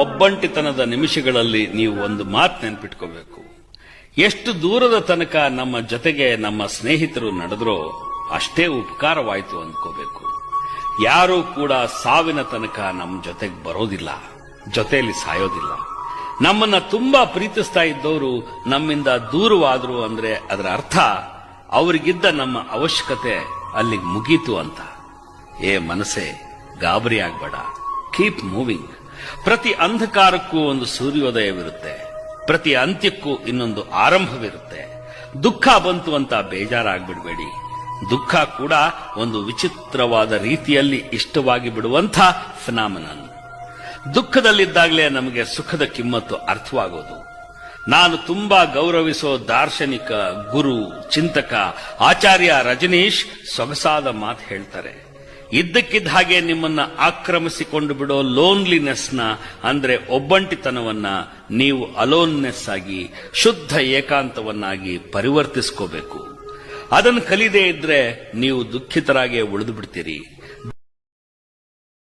ಒಬ್ಬಂಟಿತನದ ನಿಮಿಷಗಳಲ್ಲಿ ನೀವು ಒಂದು ಮಾತು ನೆನ್ಪಿಟ್ಕೋಬೇಕು. ಎಷ್ಟು ದೂರದ ತನಕ ನಮ್ಮ ಜೊತೆಗೆ ನಮ್ಮ ಸ್ನೇಹಿತರು ನಡೆದ್ರೋ ಅಷ್ಟೇ ಉಪಕಾರವಾಯಿತು ಅಂದ್ಕೋಬೇಕು. ಯಾರೂ ಕೂಡ ಸಾವಿನ ತನಕ ನಮ್ಮ ಜೊತೆಗೆ ಬರೋದಿಲ್ಲ, ಜೊತೆಯಲ್ಲಿ ಸಾಯೋದಿಲ್ಲ. ನಮ್ಮನ್ನ ತುಂಬಾ ಪ್ರೀತಿಸ್ತಾ ಇದ್ದವರು ನಮ್ಮಿಂದ ದೂರವಾದ್ರು ಅಂದ್ರೆ ಅದರ ಅರ್ಥ ಅವರಿಗಿದ್ದ ನಮ್ಮ ಅವಶ್ಯಕತೆ ಅಲ್ಲಿಗೆ ಮುಗೀತು ಅಂತ. ಏ ಮನಸ್ಸೇ, ಗಾಬರಿ ಆಗ್ಬೇಡ. ಕೀಪ್ ಮೂವಿಂಗ್ ಪ್ರತಿ ಅಂಧಕಾರಕ್ಕೂ ಒಂದು ಸೂರ್ಯೋದಯವಿರುತ್ತೆ. ಪ್ರತಿ ಅಂತ್ಯಕ್ಕೂ ಇನ್ನೊಂದು ಆರಂಭವಿರುತ್ತೆ. ದುಃಖ ಬಂತು ಅಂತ ಬೇಜಾರಾಗ್ಬಿಡ್ಬೇಡಿ. ದುಃಖ ಕೂಡ ಒಂದು ವಿಚಿತ್ರವಾದ ರೀತಿಯಲ್ಲಿ ಇಷ್ಟವಾಗಿ ಬಿಡುವಂಥ ಫಿನಾಮಿನನ್ ದುಃಖದಲ್ಲಿದ್ದಾಗಲೇ ನಮಗೆ ಸುಖದ ಕಿಮ್ಮತ್ತು ಅರ್ಥವಾಗೋದು. ನಾನು ತುಂಬಾ ಗೌರವಿಸೋ ದಾರ್ಶನಿಕ, ಗುರು, ಚಿಂತಕ, ಆಚಾರ್ಯ ರಜನೀಶ್ ಸೊಗಸಾದ ಮಾತು ಹೇಳ್ತಾರೆ. ಇದ್ದಕ್ಕಿದ್ದ ಹಾಗೆ ನಿಮ್ಮನ್ನ ಆಕ್ರಮಿಸಿಕೊಂಡು ಬಿಡೋ ಲೋನ್ಲಿನೆಸ್ನ, ಅಂದ್ರೆ ಒಬ್ಬಂಟಿತನವನ್ನ ನೀವು ಅಲೋನ್ನೆಸ್ ಆಗಿ ಶುದ್ಧ ಏಕಾಂತವನ್ನಾಗಿ ಪರಿವರ್ತಿಸ್ಕೋಬೇಕು. ಅದನ್ನು ಕಲಿದೇ ಇದ್ರೆ ನೀವು ದುಃಖಿತರಾಗೇ ಉಳಿದು ಬಿಡ್ತೀರಿ.